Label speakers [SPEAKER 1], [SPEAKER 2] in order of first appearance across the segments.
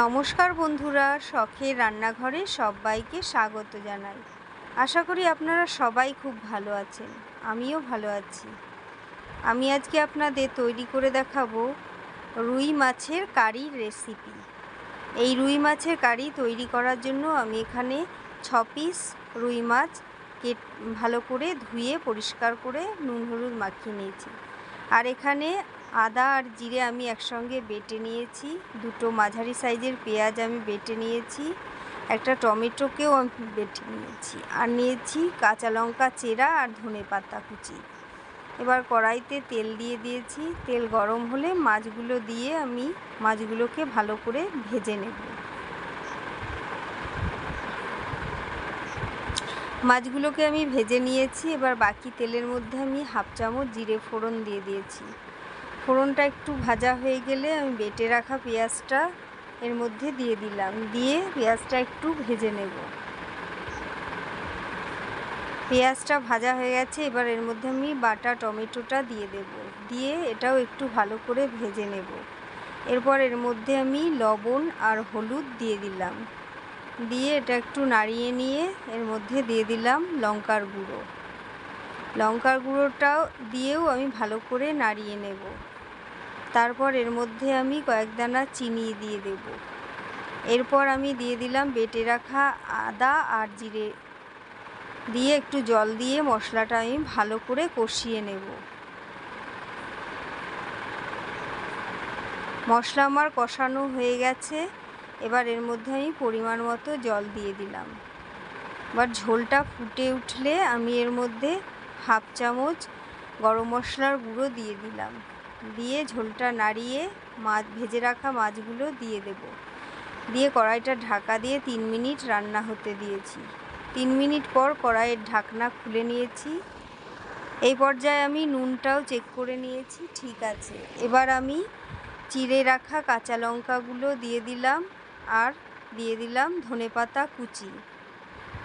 [SPEAKER 1] নমস্কার বন্ধুরা, শখের রান্নাঘরে সবাইকে স্বাগত জানাই। আশা করি আপনারা সবাই খুব ভালো আছেন, আমিও ভালো আছি। আমি আজকে আপনাদের তৈরি করে দেখাবো রুই মাছের কারির রেসিপি। এই রুই মাছের কারি তৈরি করার জন্য আমি এখানে ছ পিস রুই মাছ কেট, ভালো করে ধুয়ে পরিষ্কার করে নুন হলুদ মাখিয়ে নিয়েছি। আর এখানে আদা আর জিরে আমি একসঙ্গে বেটে নিয়েছি। দুটো মাঝারি সাইজের পেঁয়াজ আমি বেটে নিয়েছি। একটা টমেটোকেও আমি বেটে নিয়েছি। আর নিয়েছি কাঁচা লঙ্কা চেরা আর ধনে পাতা কুচি। এবার কড়াইতে তেল দিয়ে দিয়েছি। তেল গরম হলে মাছগুলো দিয়ে আমি মাছগুলোকে ভালো করে ভেজে নেব। মাছগুলোকে আমি ভেজে নিয়েছি। এবার বাকি তেলের মধ্যে আমি হাফ চামচ জিরে ফোড়ন দিয়ে দিয়েছি। ফোড়নটা একটু ভাজা হয়ে গেলে আমি বেটে রাখা পেঁয়াজটা এর মধ্যে দিয়ে দিলাম। দিয়ে পেঁয়াজটা একটু ভেজে নেব। পেঁয়াজটা ভাজা হয়ে গেছে, এবার এর মধ্যে আমি বাটা, টমেটোটা দিয়ে দেব। দিয়ে এটাও একটু ভালো করে ভেজে নেব। এরপর এর মধ্যে আমি লবণ আর হলুদ দিয়ে দিলাম। দিয়ে এটা একটু নাড়িয়ে নিয়ে এর মধ্যে দিয়ে দিলাম লঙ্কার গুঁড়ো। লঙ্কার গুঁড়োটাও দিয়েও আমি ভালো করে নাড়িয়ে নেব। তারপর এর মধ্যে আমি কয়েক দানা চিনি দিয়ে দেব। এরপর আমি দিয়ে দিলাম বেটে রাখা আদা আর জিরে। দিয়ে একটু জল দিয়ে মশলাটা আমি ভালো করে কষিয়ে নেব। মশলা আমার কষানো হয়ে গেছে। এবার এর মধ্যে আমি পরিমাণ মতো জল দিয়ে দিলাম। এবার ঝোলটা ফুটে উঠলে আমি এর মধ্যে হাফ চামচ গরম মশলার গুঁড়ো দিয়ে দিলাম। দিয়ে ঝোলটা নাড়িয়ে মাছ, ভেজে রাখা মাছগুলো দিয়ে দেব। দিয়ে কড়াইটা ঢাকা দিয়ে তিন মিনিট রান্না হতে দিয়েছি। তিন মিনিট পর কড়াইয়ের ঢাকনা খুলে নিয়েছি। এই পর্যায়ে আমি নুনটাও চেক করে নিয়েছি, ঠিক আছে। এবার আমি চিড়ে রাখা কাঁচা লঙ্কাগুলো দিয়ে দিলাম আর দিয়ে দিলাম ধনেপাতা কুচি।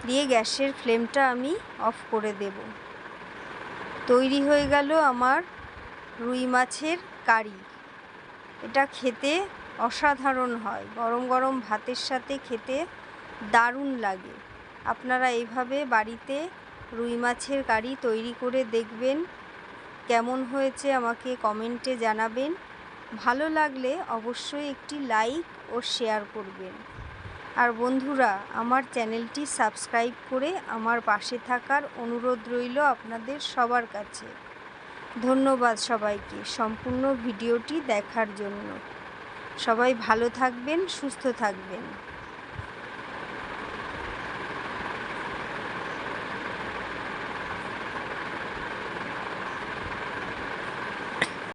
[SPEAKER 1] দিয়ে গ্যাসের ফ্লেমটা আমি অফ করে দেব। তৈরি হয়ে গেল আমার রুই মাছের কারি। এটা খেতে অসাধারণ হয়। গরম গরম ভাতের সাথে খেতে দারুণ লাগে। আপনারা এইভাবে বাড়িতে রুই মাছের কারি তৈরি করে দেখবেন। কেমন হয়েছে আমাকে কমেন্টে জানাবেন। ভালো লাগলে অবশ্যই একটি লাইক ও শেয়ার করবেন। আর বন্ধুরা, আমার চ্যানেলটি সাবস্ক্রাইব করে আমার পাশে থাকার অনুরোধ রইল আপনাদের সবার কাছে। ধন্যবাদ সবাইকে সম্পূর্ণ ভিডিওটি দেখার জন্য। সবাই ভালো থাকবেন সুস্থ থাকবেন।